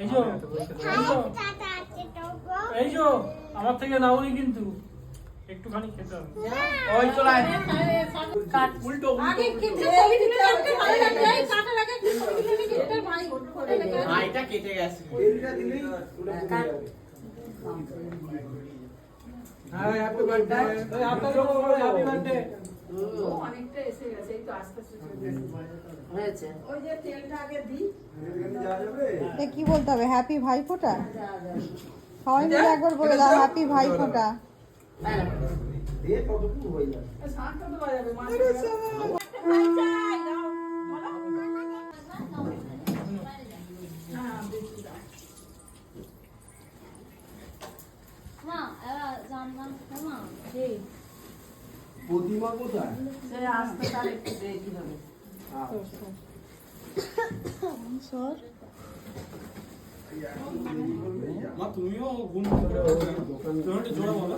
এই যো এই যো আমার থেকে নাওনি কিন্তু। একটুখানি খেতে হবে। ওই উল্টো আগে কেটে ছবি তুলে রাখতে ভালো লাগবে? এই কাটার আগে ছবি তুলে নিয়ে কেটে ভাই? ভাইটা কেটে গেছে। অনেকটা এসে গেছে এই তো আস্তে আস্তে হয়েছে। ওই যে তেলটা আগে দিই। এ কি বলতে হবে? হ্যাপি ভাই ফোটা সবাই মিলে একবার বলে দাও হ্যাপি ভাই ফোটা শাঁখটা তো বাজাবে মা মা এবার জানলাম মা প্রতিমা কোথায়? আসতে তার একটু দেরি হবে। মা তুমিও গুণ জোড়া বলো।